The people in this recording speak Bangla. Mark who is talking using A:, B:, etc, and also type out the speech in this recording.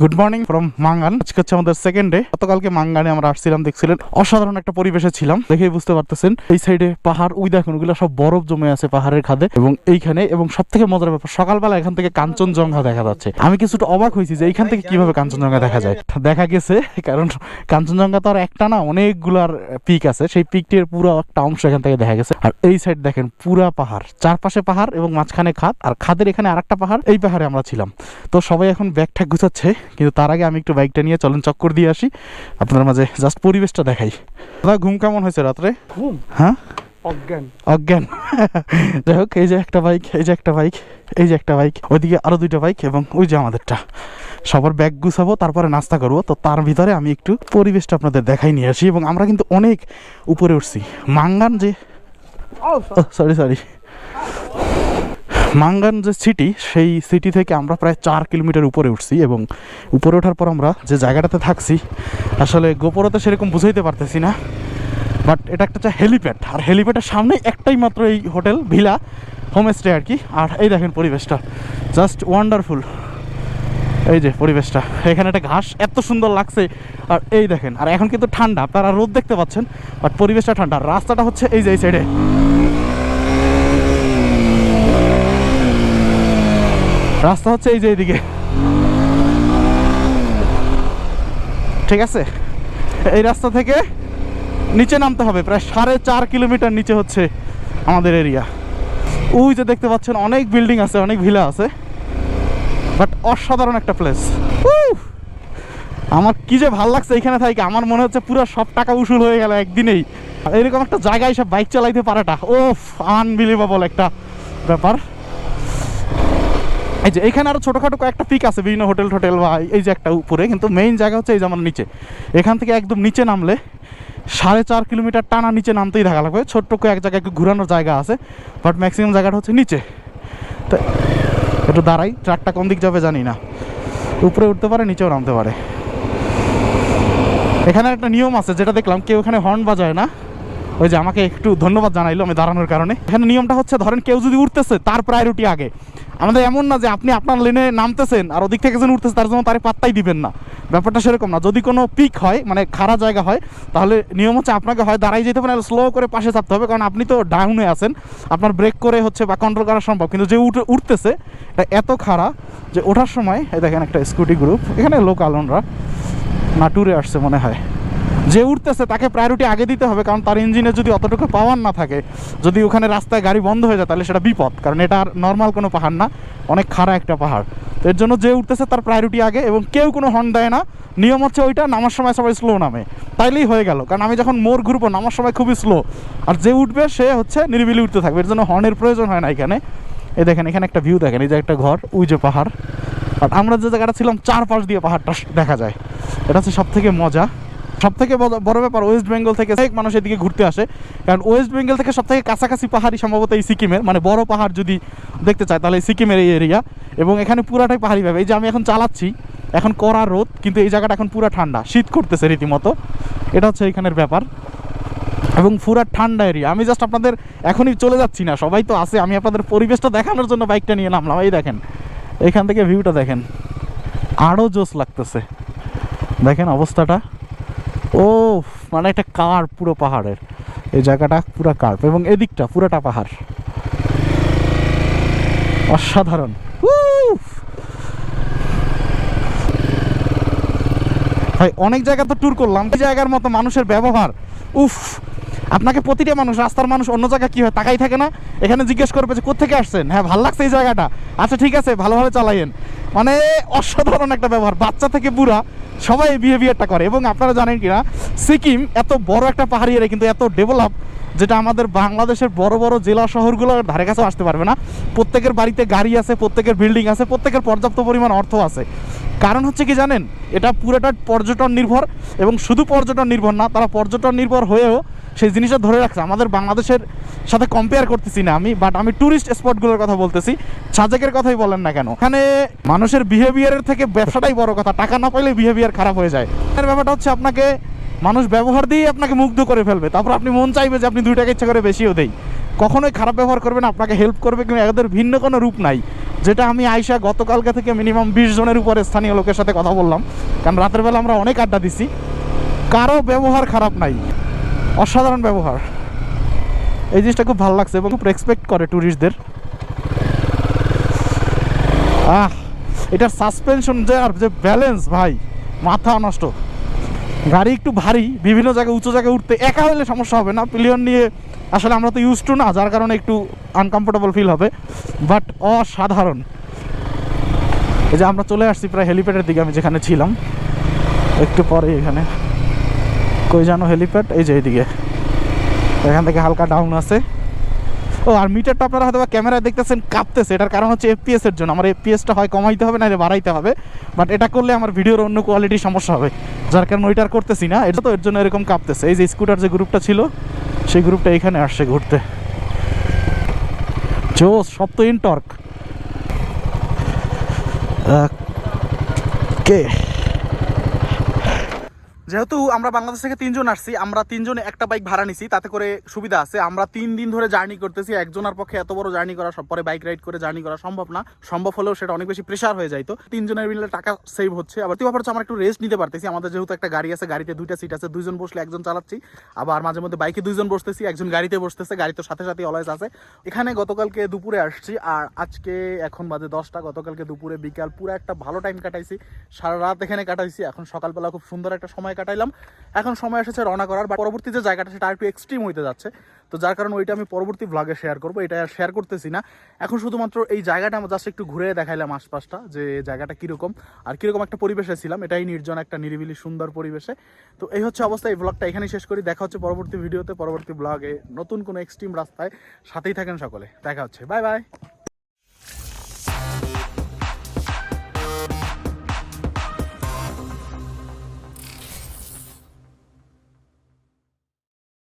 A: গুড মর্নিং ফ্রম মাঙ্গান আজকে হচ্ছে আমাদের সেকেন্ড ডে গতকালকে মাঙ্গানে আমরা আসছিলাম, দেখছিলেন। অসাধারণ একটা পরিবেশে ছিলাম, দেখেই বুঝতে পারতেছেন। এই সাইডে পাহাড়, ওই দেখুন, ওগুলো সব বরফ জমে আছে পাহাড়ের খাদে। এবং এইখানে, এবং সব থেকে মজার ব্যাপার, সকালবেলা এখান থেকে কাঞ্চনজঙ্ঘা দেখা যাচ্ছে। আমি কিছুটা অবাক হয়েছি যে এইখান থেকে কীভাবে কাঞ্চনজঙ্ঘা দেখা যায়। দেখা গেছে, কারণ কাঞ্চনজঙ্ঘা তো আর একটা না, অনেকগুলার পিক আছে। সেই পিকটির পুরো একটা অংশ এখান থেকে দেখা গেছে। আর এই সাইড দেখেন, পুরা পাহাড়। চারপাশে পাহাড় এবং মাঝখানে খাদ। আর খাদের এখানে আরেকটা পাহাড়, এই পাহাড়ে আমরা ছিলাম। তো সবাই এখন ব্যাগ ঠ্যাগ গুছাচ্ছে। কিন্তু তার আগে আমি একটু বাইকটা নিয়ে চলেন চক্কর দিয়ে আসি। আপনার মাঝে জাস্ট পরিবেশটা দেখাই। দাদা ঘুম কেমন হয়েছে রাত্রে?
B: ঘুম?
A: হ্যাঁ?
B: অজ্ঞান।
A: অজ্ঞান। যাই হোক এই যে একটা বাইক এই যে একটা বাইক এই যে একটা বাইক ওইদিকে আরও দুইটা বাইক এবং ওই যে আমাদেরটা। সবার ব্যাগ গুছাবো তারপরে নাস্তা করব। তো তার ভিতরে আমি একটু পরিবেশটা আপনাদের দেখাই নিয়ে আসি এবং আমরা কিন্তু অনেক উপরে উঠছি। মাঙ্গান যে সরি সরি মাঙ্গান যে সিটি সেই সিটি থেকে আমরা প্রায় চার কিলোমিটার উপরে উঠছি এবং উপরে ওঠার পর আমরা যে জায়গাটাতে থাকছি, আসলে গোপরতে সেরকম বুঝাইতে পারতেছি না বাট এটা একটা হচ্ছে হেলিপ্যাড আর হেলিপ্যাডের সামনেই একটাই মাত্র এই হোটেল ভিলা হোমস্টে আর কি। আর এই দেখেন পরিবেশটা জাস্ট ওয়ান্ডারফুল এই যে পরিবেশটা, এখানে একটা ঘাস, এত সুন্দর লাগছে। আর এই দেখেন, আর এখন কিন্তু ঠান্ডা, আপনারা রোদ দেখতে পাচ্ছেন বাট পরিবেশটা ঠান্ডা। রাস্তাটা হচ্ছে এই যে, এই সাইডে রাস্তা হচ্ছে এই যে এইদিকে। ঠিক আছে? এই রাস্তা থেকে নিচে নামতে হবে, প্রায় সাড়ে চার কিলোমিটার নিচে হচ্ছে আমাদের এরিয়া ওই যে দেখতে পাচ্ছেন, অনেক বিল্ডিং আছে, অনেক ভিলা আছে বাট অসাধারণ একটা প্লেস আমার কি যে ভালো লাগছে এখানে থাকি আমার মনে হচ্ছে পুরো সব টাকা উসুল হয়ে গেল একদিনেই। এরকম একটা জায়গায় সব বাইক চালাইতে পারাটা ওফ আনবিলিভেবল একটা ব্যাপার। এই যে এখানে আরও ছোটখাটো কয়েকটা পিক আছে, বিভিন্ন হোটেল টোটেল বা এই যে একটা উপরে, কিন্তু মেইন জায়গা হচ্ছে এই যে আমার নিচে। এখান থেকে একদম নিচে নামলে সাড়ে চার কিলোমিটার টানা নিচে নামতেই থাকা লাগবে। ছোট্ট করে এক জায়গায় একটু ঘুরানোর জায়গা আছে বাট ম্যাক্সিমাম জায়গাটা হচ্ছে নিচে। তো একটু দাঁড়াই, ট্রাকটা কোন দিক যাবে জানি না। উপরে উঠতে পারে, নিচেও নামতে পারে। এখানে একটা নিয়ম আছে, যেটা দেখলাম, কেউ এখানে হর্ন বাজায় না। ওই যে আমাকে একটু ধন্যবাদ জানাইলো আমি দাঁড়ানোর কারণে। এখানে নিয়মটা হচ্ছে, ধরেন কেউ যদি উঠতেছে, তার প্রায়োরিটি আগে। আমাদের এমন না যে আপনি আপনার লেনে নামতেছেন আর ওদিক থেকে যেন উঠতেছে, তার জন্য তার পাত্তাই দিবেন না। ব্যাপারটা সেরকম না। যদি কোনো পিক হয় মানে খারাপ জায়গা হয়, তাহলে নিয়ম হচ্ছে আপনাকে হয় দাঁড়াই যেতে হবে স্লো করে পাশে চাপতে হবে, কারণ আপনি তো ডাউনে আছেন। আপনার ব্রেক করে হচ্ছে বা কন্ট্রোল করা সম্ভব। কিন্তু যে উঠে উঠতেছে, এটা এত খারাপ যে ওঠার সময় দেখেন একটা স্কুটি গ্রুপ এখানে লোকাল ওনরা না ট্যুরে আসছে মনে হয়। যে উঠতেছে, তাকে প্রায়োরিটি আগে দিতে হবে, কারণ তার ইঞ্জিনে যদি অতটুকু পাওয়ার না থাকে, যদি ওখানে রাস্তায় গাড়ি বন্ধ হয়ে যায়, তাহলে সেটা বিপদ। কারণ এটা আর নর্মাল কোনো পাহাড় না, অনেক খাড়া একটা পাহাড়। তো এর জন্য যে উঠতেছে, তার প্রায়োরিটি আগে, এবং কেউ কোনো হর্ন দেয় না। নিয়ম হচ্ছে ওইটা, নামার সময় সবাই স্লো নামে। তাইলেই হয়ে গেল। কারণ আমি যখন মোড় ঘুরবো, নামার সময় খুবই স্লো আর যে উঠবে, সে হচ্ছে নিরিবিলি উঠতে থাকবে। এর জন্য হর্নের প্রয়োজন হয় না এখানে। এ দেখেন, এখানে একটা ভিউ দেখেন, এই যে একটা ঘর, ওই যে পাহাড়। আর আমরা যে জায়গাটা ছিলাম, চারপাশ দিয়ে পাহাড়টা দেখা যায়। এটা হচ্ছে সব থেকে মজা। সব থেকে বড় ব্যাপার ওয়েস্ট বেঙ্গল থেকে অনেক মানুষ এদিকে ঘুরতে আসে। কারণ ওয়েস্ট বেঙ্গল থেকে সব থেকে কাছাকাছি পাহাড়ি সম্ভবত এই সিকিমের মানে বড় পাহাড় যদি দেখতে চায় তাহলে সিকিমের এই এরিয়া এবং এখানে পুরাটাই পাহাড়ি পাবে এই যে আমি এখন চালাচ্ছি, এখন কড়া রোদ, কিন্তু এই জায়গাটা এখন পুরা ঠান্ডা। শীত করতেছে রীতিমতো। এটা হচ্ছে এখানের ব্যাপার। এবং পুরা ঠান্ডা এরিয়া আমি জাস্ট আপনাদের এখনই চলে যাচ্ছি না, সবাই তো আছে। আমি আপনাদের পরিবেশটা দেখানোর জন্য বাইকটা নিয়ে নামলাম। এই দেখেন, এখান থেকে ভিউটা দেখেন। আরও জোস লাগতেছে। দেখেন অবস্থাটা। ও মানে একটা কার্প পুরো পাহাড়ের। এই জায়গাটা পুরো কার্প এবং এদিকটা পুরোটা পাহাড়। অসাধারণ! ভাই, অনেক জায়গা তো ট্যুর করলাম, এই জায়গার মতো মানুষের ব্যবহার। উফ! আপনাকে প্রতিটা মানুষ, রাস্তার মানুষ অন্য জায়গায় কি হয় তাকাই থাকে না? এখানে জিজ্ঞেস করবে যে কোথেকে আসছেন? হ্যাঁ ভালো লাগছে এই জায়গাটা। আচ্ছা ঠিক আছে, ভালোভাবে চালাইয়েন মানে অসাধারণ একটা ব্যবহার। বাচ্চা থেকে বুড়া সবাই এই বিহেভিয়ারটা করে। এবং আপনারা জানেন কিনা, সিকিম এত বড় একটা পাহাড়ি এরিয়া, কিন্তু এত ডেভেলপ যেটা আমাদের বাংলাদেশের বড় বড় জেলা শহরগুলোর ধারে কাছেও আসতে পারবে না। প্রত্যেকের বাড়িতে গাড়ি আছে, প্রত্যেকের বিল্ডিং আছে, প্রত্যেকের পর্যাপ্ত পরিমাণ অর্থ আছে। কারণ হচ্ছে কি জানেন, এটা পুরোটা পর্যটন নির্ভর এবং শুধু পর্যটন নির্ভর না, তারা পর্যটন নির্ভর হয়েও সেই জিনিসটা ধরে রাখছে। আমাদের বাংলাদেশের সাথে কম্পেয়ার করতেছি না আমি বাট আমি ট্যুরিস্ট স্পটগুলোর কথা বলতেছি। সাজেকের কথাই বলেন না কেন। এখানে মানুষের বিহেভিয়ারের থেকে ব্যবসাটাই বড় কথা। টাকা না পাইলে বিহেভিয়ার খারাপ হয়ে যায়। এর ব্যাপারটা হচ্ছে আপনাকে, মানুষ ব্যবহার দিয়েই আপনাকে মুগ্ধ করে ফেলবে। তারপর আপনি মন চাইবে যে আপনি দুই টাকা ইচ্ছা করে বেশিও দেই। কখনোই খারাপ ব্যবহার করবে না, আপনাকে হেল্প করবে কিন্তু এদের ভিন্ন কোনো রূপ নাই। যেটা আমি আইসা গতকালকে থেকে মিনিমাম বিশ জনের উপরে স্থানীয় লোকের সাথে কথা বললাম। কারণ রাতের বেলা আমরা অনেক আড্ডা দিছি। কারও ব্যবহার খারাপ নাই। অসাধারণ ব্যবহার। এই জিনিসটা খুব ভালো লাগছে এবং খুব রেসপেক্ট করে ট্যুরিস্টদের আহ, এটার সাসপেনশন যে আর যে ব্যালেন্স ভাই, মাথা নষ্ট। গাড়ি একটু ভারী, বিভিন্ন জায়গায়, উঁচু জায়গায় উঠতে একা হলে সমস্যা হবে না। পিলিয়ন নিয়ে আসলে আমরা তো ইউজ টু না, যার কারণে একটু আনকমফোর্টেবল ফিল হবে। বাট অসাধারণ। এই যে আমরা চলে আসছি প্রায় হেলিপ্যাডের দিকে, আমি যেখানে ছিলাম। একটু পরে এখানে। কই জানো হেলিপ্যাড? এই যে এইদিকে। এখান থেকে হালকা ডাউন আছে। ও, আর মিটারটা আপনারা হয়তো ক্যামেরায় দেখতেছেন, কাঁপতেছে। এটার কারণ হচ্ছে এফপিএস এর জন্য। আমার এফপিএসটা হয় কমাইতে হবে না বাড়াইতে হবে। বাট এটা করলে আমার ভিডিওর অন্য কোয়ালিটির সমস্যা হবে। যার কারণে ওইটার করতেছি না। এটা তো এর জন্য এরকম কাঁপতেছে। এই যে স্কুটার যে গ্রুপটা ছিল, সেই গ্রুপটা এখানে আসছে ঘুরতে। জোস সব তো ইনটর্ক কে? যেহেতু আমরা বাংলাদেশ থেকে তিনজন আসছি, আমরা তিনজনে একটা বাইক ভাড়া নিছি, তাতে করে সুবিধা আছে। আমরা তিন দিন ধরে জার্নি করতেছি, একজনের পক্ষে এত বড় জার্নি করা পরে বাইক রাইড করে জার্নি করা সম্ভব না। সম্ভব হলেও সেটা অনেক বেশি প্রেশার হয়ে যায় তো। তিনজনের মিলে টাকা সেভ হচ্ছে। আবার তুই আমরা একটু রেস্ট নিতে পারতেছি। আমাদের যেহেতু একটা গাড়ি আছে, গাড়িতে দুইটা সিট আছে, দুইজন বসলে একজন চালাচ্ছি। আবার মাঝে মধ্যে বাইকে দুইজন বসতেছি, একজন গাড়িতে বসতেছে, গাড়ি তো সাথে সাথে অলওয়েজ আছে। এখানে গতকালকে দুপুরে আসছি, আর আজকে এখন বাজে দশটা। গতকালকে দুপুরে বিকাল পুরো একটা ভালো টাইম কাটাইছি। সারা রাত এখানে কাটাইছি। এখন সকালবেলা খুব সুন্দর একটা সময় কাটাইলাম। এখন সময় এসেছে রওনা করার বা পরবর্তী যে জায়গাটা, সেটা একটু এক্সট্রিম হইতে যাচ্ছে। তো যার কারণে ওইটা আমি পরবর্তী ভ্লগে শেয়ার করব, এটা আর শেয়ার করতেছি না। এখন শুধুমাত্র এই জায়গাটা আমরা জাস্ট একটু ঘুরে দেখাইলাম আশপাশটা, যে জায়গাটা কীরকম। আর কীরকম একটা পরিবেশে ছিলাম, এটাই নির্জন একটা নিরিবিলি সুন্দর পরিবেশে। তো এই হচ্ছে অবস্থা, এই ব্লগটা এখানেই শেষ করি। দেখা হচ্ছে পরবর্তী ভিডিওতে পরবর্তী ব্লগে নতুন কোনো এক্সট্রিম রাস্তায়। সাথেই থাকেন সকলে। দেখা হচ্ছে। Bye bye